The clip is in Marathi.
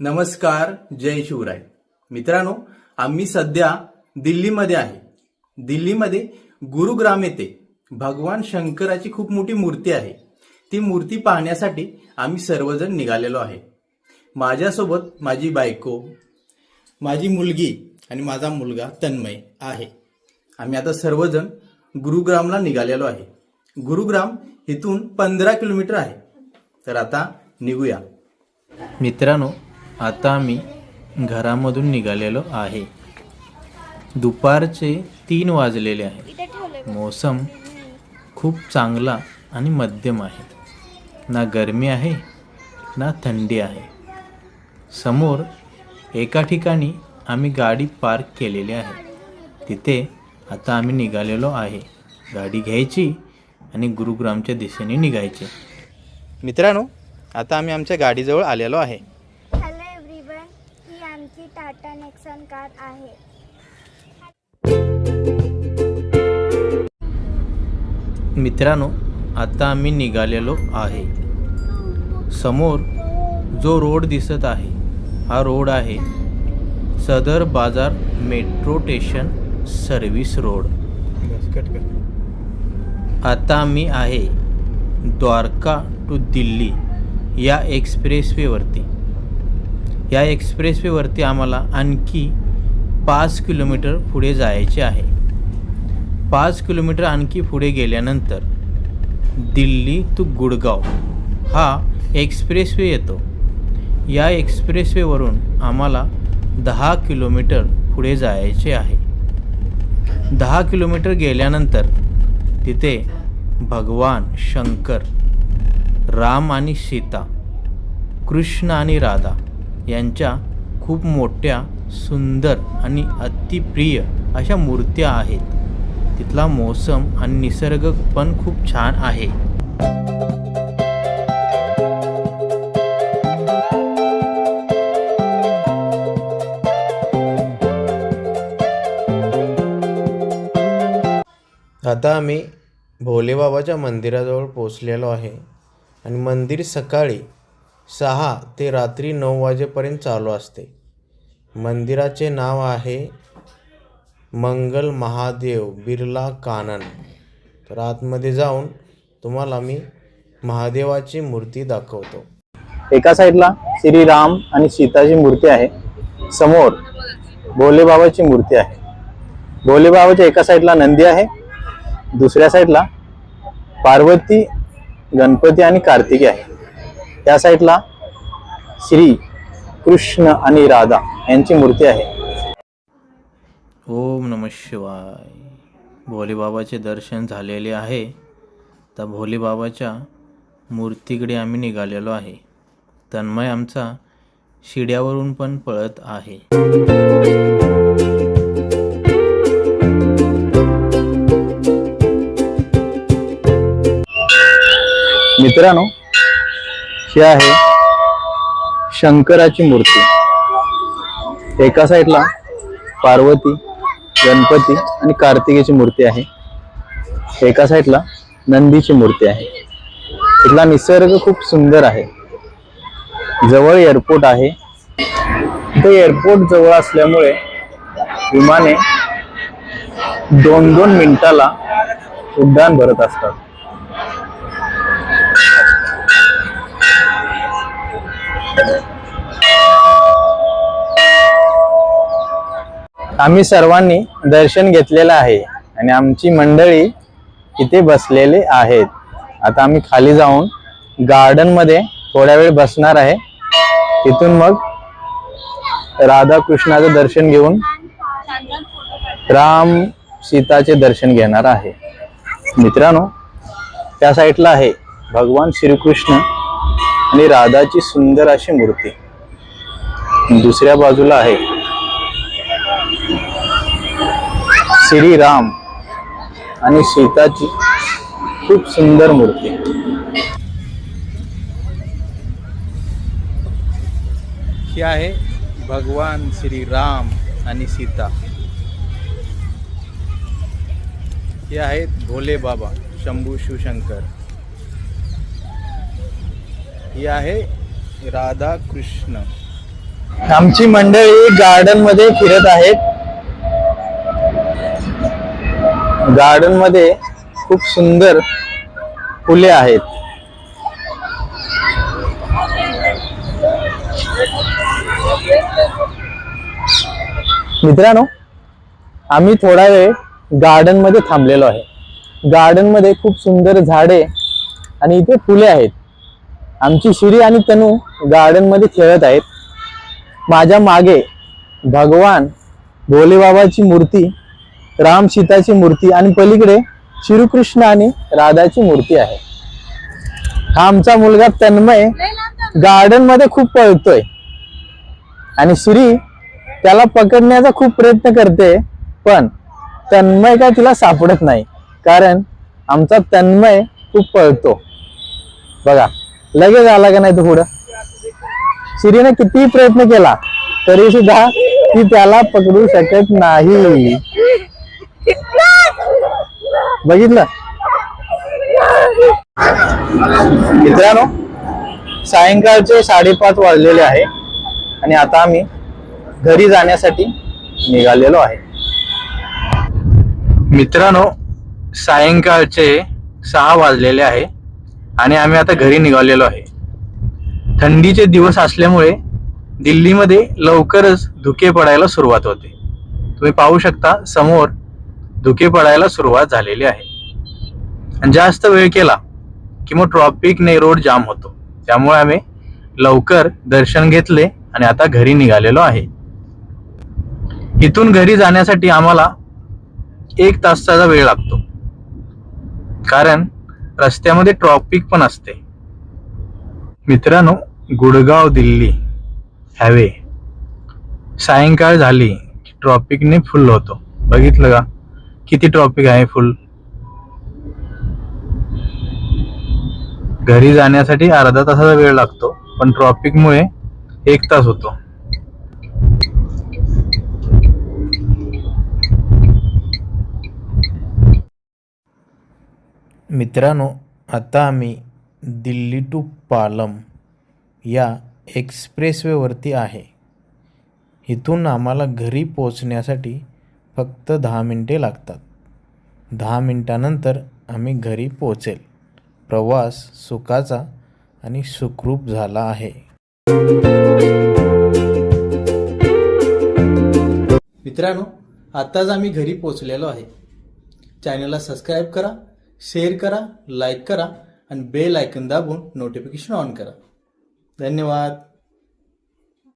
नमस्कार जय शिवराय. मित्रांनो आम्ही सध्या दिल्लीमध्ये आहे. दिल्लीमध्ये गुरुग्राम येथे भगवान शंकराची खूप मोठी मूर्ती आहे. ती मूर्ती पाहण्यासाठी आम्ही सर्वजण निघालेलो आहे. माझ्यासोबत माझी बायको माझी मुलगी आणि माझा मुलगा तन्मय आहे. आम्ही आता सर्वजण गुरुग्रामला निघालेलो आहे. गुरुग्राम इथून पंधरा किलोमीटर आहे. तर आता निघूया. मित्रांनो आता आम्ही घरामधून निघालेलो आहे. दुपारचे तीन वाजलेले आहे. मोसम खूप चांगला आणि मध्यम आहे. ना गरमी आहे ना थंडी आहे. समोर एका ठिकाणी आम्ही गाडी पार्क केलेली आहे. तिथे आता आम्ही निघालेलो आहे. गाडी घ्यायची आणि गुरुग्रामच्या दिशेने निघायचे. मित्रांनो आता आम्ही आमच्या गाडीजवळ आलेलो आहे हॅलो एव्हरीवन ही आमची टाटा नेक्सॉन कार आहे. मित्रांनो आता आम्ही निघालेलो आहे. समोर जो रोड दिसत आहे हा रोड आहे सदर बाजार मेट्रो स्टेशन सर्व्हिस रोड. आता आम्ही आहे द्वारका टू दिल्ली या एक्सप्रेसवेवरती या एक्सप्रेसवेवरती आम्हाला आणखी पाच किलोमीटर पुढे जायचे आहे. पाच किलोमीटर आणखी पुढे गेल्यानंतर दिल्ली टू गुडगाव हा एक्सप्रेसवे येतो. या एक्सप्रेसवेवरून आम्हाला दहा किलोमीटर पुढे जायचे आहे. दहा किलोमीटर गेल्यानंतर तिथे भगवान शंकर राम आणि सीता कृष्ण आणि राधा यांच्या खूप मोठ्या सुंदर आणि अतिप्रिय अशा मूर्त्या आहेत. तिथला मोसम आणि निसर्ग पण खूप छान आहे. आता आम्ही भोलेबाबाच्या मंदिराजवळ पोचलेलो आहे आणि मंदिर सकाळी सहा ते रात्री नऊ वाजेपर्यंत चालू असते. मंदिराचे नाव आहे मंगल महादेव बिर्ला कानन. तर आतमध्ये जाऊन तुम्हाला मी महादेवाची मूर्ती दाखवतो. एका साईडला श्रीराम आणि सीताची मूर्ती आहे. समोर भोलेबाबाची मूर्ती आहे. भोलेबाबाच्या एका साईडला नंदी आहे. दुसऱ्या साईडला पार्वती गणपती आणि कार्तिकी आहे. त्या साईडला श्री कृष्ण आणि राधा यांची मूर्ती आहे. ओम नम शिवाय. भोलेबाबाचे दर्शन झालेले आहे. तर भोलेबाबाच्या मूर्तीकडे आम्ही निघालेलो आहे. तन्मय आमचा शिड्यावरून पण पळत आहे. मित्रांनो ही आहे शंकराची मूर्ती. एका साईडला पार्वती गणपती आणि कार्तिकेची मूर्ती आहे. एका साईडला नंदीची मूर्ती आहे. इथला निसर्ग खूप सुंदर आहे. जवळ एअरपोर्ट आहे. ते एअरपोर्ट जवळ असल्यामुळे विमाने दोन दोन मिनिटाला उड्डाण भरत असतात. आम्ही सर्वांनी दर्शन घेतलेलं आहे आणि आमची मंडळी इथे बसलेले आहेत. आता आम्ही खाली जाऊन गार्डनमध्ये थोड्या वेळ बसणार आहे. तिथून मग राधा कृष्णाचं दर्शन घेऊन राम सीताचे दर्शन घेणार आहे. मित्रांनो त्या साईडला आहे भगवान श्रीकृष्ण. आणि राधाची सुंदर अशी मूर्ती. दुसऱ्या बाजूला आहे. श्रीराम आणि सीताची खूप सुंदर मूर्ती. ही आहे भगवान श्री राम आणि सीता. हे आहेत भोले बाबा शंभू शिवशंकर. ही आहे राधा कृष्ण आमची मंडळी गार्डनमध्ये फिरत आहेत. गार्डनमध्ये खूप सुंदर फुले आहेत. मित्रांनो आम्ही थोडा वेळ गार्डनमध्ये थांबलेलो आहे. गार्डनमध्ये खूप सुंदर झाडे आणि इथे फुले आहेत. आमची शिरी आणि तनू गार्डनमध्ये खेळत आहेत. माझ्या मागे भगवान भोलेबाबाची मूर्ती राम सीताची मूर्ती आणि पलीकडे श्रीकृष्ण आणि राधाची मूर्ती आहे. हा आमचा मुलगा तन्मय गार्डनमध्ये खूप पळतोय. आणि श्री त्याला पकडण्याचा खूप प्रयत्न करते पण तन्मय काय तिला सापडत नाही. कारण आमचा तन्मय खूप पळतो. बघा. लगेच आला का नाही तो पुढं? शिरीने किती प्रयत्न केला तरी सुद्धा ती त्याला पकडू शकत नाही. बघितलं? मित्रांनो सायंकाळचे साडेपाच वाजलेले आहे आणि आता आम्ही घरी जाण्यासाठी निघालेलो आहे. मित्रांनो सायंकाळचे सहा वाजलेले आहे. आणि आम्ही आता घरी निघालेलो आहे. थंडीचे दिवस असल्यामुळे दिल्लीमध्ये लवकरच धुके पडायला सुरुवात होते. तुम्ही पाहू शकता समोर धुके पडायला सुरुवात झालेली आहे. जास्त वेळ केला की मग ट्रॉफिकने रोड जाम होतो. त्यामुळे आम्ही लवकर दर्शन घेतले आणि आता घरी निघालेलो आहे. इथून घरी जाण्यासाठी आम्हाला एक तासाचा वेळ लागतो. कारण रस्त्यामध्ये ट्रॉफिक पण असते. मित्रांनो गुडगाव दिल्ली हायवे. सायंकाळ झाली की ट्रॉफिकने फुल होतो. बघितलं का? किती ट्रॉफिक आहे फुल? घरी जाण्यासाठी अर्धा तासाचा वेळ लागतो पण ट्रॉफिकमुळे एक तास होतो. मित्रांनो आता आम्ही दिल्ली टू पालम या एक्सप्रेसवेवरती आहे. इथून आम्हाला घरी पोचण्यासाठी फक्त दहा मिनटे लागतात. दहा मिनटानंतर आम्ही घरी पोचेल प्रवास सुखाचा आणि सुखरूप झाला आहे. मित्रांनो आत्ताच आम्ही घरी पोचलेलो आहे. चॅनलला सबस्क्राईब करा शेअर करा लाईक करा आणि बेल आयकन दाबून नोटिफिकेशन ऑन करा. धन्यवाद.